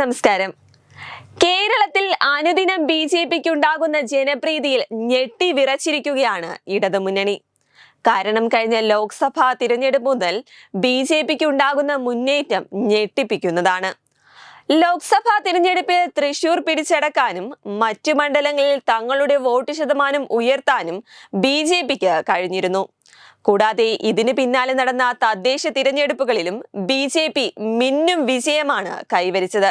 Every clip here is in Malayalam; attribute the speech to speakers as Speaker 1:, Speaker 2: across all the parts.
Speaker 1: നമസ്കാരം കേരളത്തിൽ അനുദിനം ബി ജെ പിക്ക് ഉണ്ടാകുന്ന ജനപ്രീതിയിൽ ഞെട്ടി വിറച്ചിരിക്കുകയാണ് ഇടതുമുന്നണി കാരണം കഴിഞ്ഞ ലോക്സഭാ തിരഞ്ഞെടുപ്പ് മുതൽ ബി ജെ പിക്ക് ഉണ്ടാകുന്ന മുന്നേറ്റം ഞെട്ടിപ്പിക്കുന്നതാണ് ലോക്സഭാ തിരഞ്ഞെടുപ്പിൽ തൃശൂർ പിടിച്ചടക്കാനും മറ്റു മണ്ഡലങ്ങളിൽ തങ്ങളുടെ വോട്ട് ശതമാനം ഉയർത്താനും ബി ജെ പിക്ക് കഴിഞ്ഞിരുന്നു കൂടാതെ ഇതിന് പിന്നാലെ നടന്ന തദ്ദേശ തിരഞ്ഞെടുപ്പുകളിലും ബി ജെ പി മിന്നും വിജയമാണ് കൈവരിച്ചത്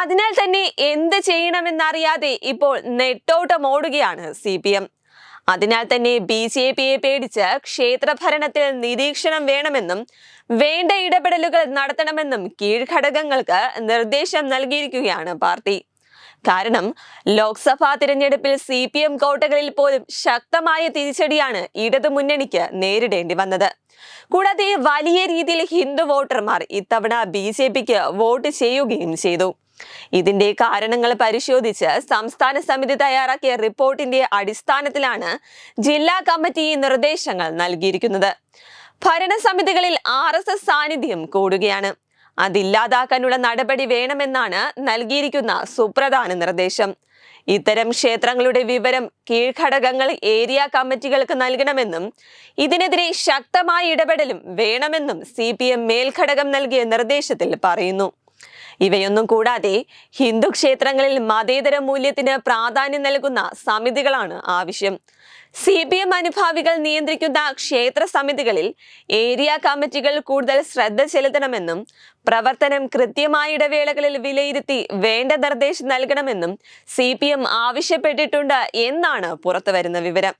Speaker 1: അതിനാൽ തന്നെ എന്ത് ചെയ്യണമെന്നറിയാതെ ഇപ്പോൾ നെട്ടോട്ടമോടുകയാണ് സി പി എം അതിനാൽ തന്നെ ബി ജെ പിയെ പേടിച്ച് ക്ഷേത്രഭരണത്തിൽ നിരീക്ഷണം വേണമെന്നും വേണ്ട ഇടപെടലുകൾ നടത്തണമെന്നും കീഴ്ഘടകങ്ങൾക്ക് നിർദ്ദേശം നൽകിയിരിക്കുകയാണ് പാർട്ടി കാരണം ലോക്സഭാ തിരഞ്ഞെടുപ്പിൽ സി പി എം കോട്ടകളിൽ പോലും ശക്തമായ തിരിച്ചടിയാണ് ഇടതുമുന്നണിക്ക് നേരിടേണ്ടി വന്നത് കൂടാതെ വലിയ രീതിയിൽ ഹിന്ദു വോട്ടർമാർ ഇത്തവണ ബി ജെ പിക്ക് വോട്ട് ചെയ്യുകയും ചെയ്തു ഇതിന്റെ കാരണങ്ങൾ പരിശോധിച്ച് സംസ്ഥാന സമിതി തയ്യാറാക്കിയ റിപ്പോർട്ടിന്റെ അടിസ്ഥാനത്തിലാണ് ജില്ലാ കമ്മിറ്റി നിർദ്ദേശങ്ങൾ നൽകിയിരിക്കുന്നത് ഭരണസമിതികളിൽ ആർ എസ് എസ് സാന്നിധ്യം കൂടുകയാണ് അതില്ലാതാക്കാനുള്ള നടപടി വേണമെന്നാണ് നൽകിയിരിക്കുന്ന സുപ്രധാന നിർദ്ദേശം ഇത്തരം ക്ഷേത്രങ്ങളുടെ വിവരം കീഴ്ഘടകങ്ങൾ ഏരിയ കമ്മിറ്റികൾക്ക് നൽകണമെന്നും ഇതിനെതിരെ ശക്തമായ ഇടപെടലും വേണമെന്നും സി പി എം മേൽഘടകം നൽകിയ നിർദ്ദേശത്തിൽ പറയുന്നു ഇവയൊന്നും കൂടാതെ ഹിന്ദു ക്ഷേത്രങ്ങളിൽ മതേതര മൂല്യത്തിന് പ്രാധാന്യം നൽകുന്ന സമിതികളാണ് ആവശ്യം സി പി എം അനുഭാവികൾ നിയന്ത്രിക്കുന്ന ക്ഷേത്ര സമിതികളിൽ ഏരിയ കമ്മിറ്റികൾ കൂടുതൽ ശ്രദ്ധ ചെലുത്തണമെന്നും പ്രവർത്തനം കൃത്യമായ ഇടവേളകളിൽ വിലയിരുത്തി വേണ്ട നിർദ്ദേശം നൽകണമെന്നും സി ആവശ്യപ്പെട്ടിട്ടുണ്ട് എന്നാണ് പുറത്തുവരുന്ന വിവരം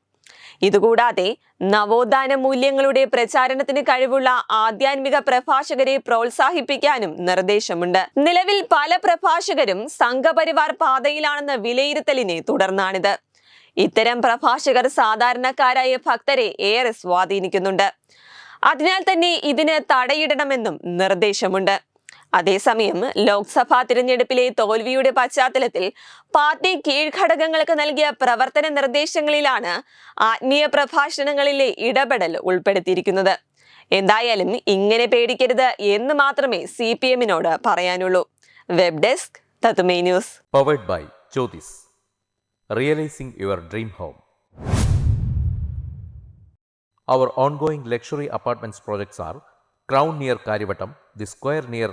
Speaker 1: ഇതുകൂടാതെ നവോത്ഥാന മൂല്യങ്ങളുടെ പ്രചാരണത്തിന് കഴിവുള്ള ആധ്യാത്മിക പ്രഭാഷകരെ പ്രോത്സാഹിപ്പിക്കാനും നിർദ്ദേശമുണ്ട് നിലവിൽ പല പ്രഭാഷകരും സംഘപരിവാർ പാതയിലാണെന്ന വിലയിരുത്തലിനെ തുടർന്നാണിത് ഇത്തരം പ്രഭാഷകർ സാധാരണക്കാരായ ഭക്തരെ ഏറെ സ്വാധീനിക്കുന്നുണ്ട് അതിനാൽ തന്നെ ഇതിന് തടയിടണമെന്നും നിർദ്ദേശമുണ്ട് അതേസമയം ലോക്സഭാ തിരഞ്ഞെടുപ്പിലെ തോൽവിയുടെ പശ്ചാത്തലത്തിൽ പാർട്ടി കീഴ്ഘടകങ്ങൾക്ക് നൽകിയ പ്രവർത്തന നിർദ്ദേശങ്ങളിലാണ് ആത്മീയ പ്രഭാഷണങ്ങളിലെ ഇടപെടൽ ഉൾപ്പെടുത്തിയിരിക്കുന്നത് എന്തായാലും ഇങ്ങനെ പേടിക്കരുത് എന്ന് മാത്രമേ സി പി എമ്മിനോട് പറയാനുള്ളൂ വെബ് ഡെസ്ക് തത്തുമേ news
Speaker 2: powered by Jyothis realising your dream home our ongoing luxury apartments projects are crown near Kariyavattom the square near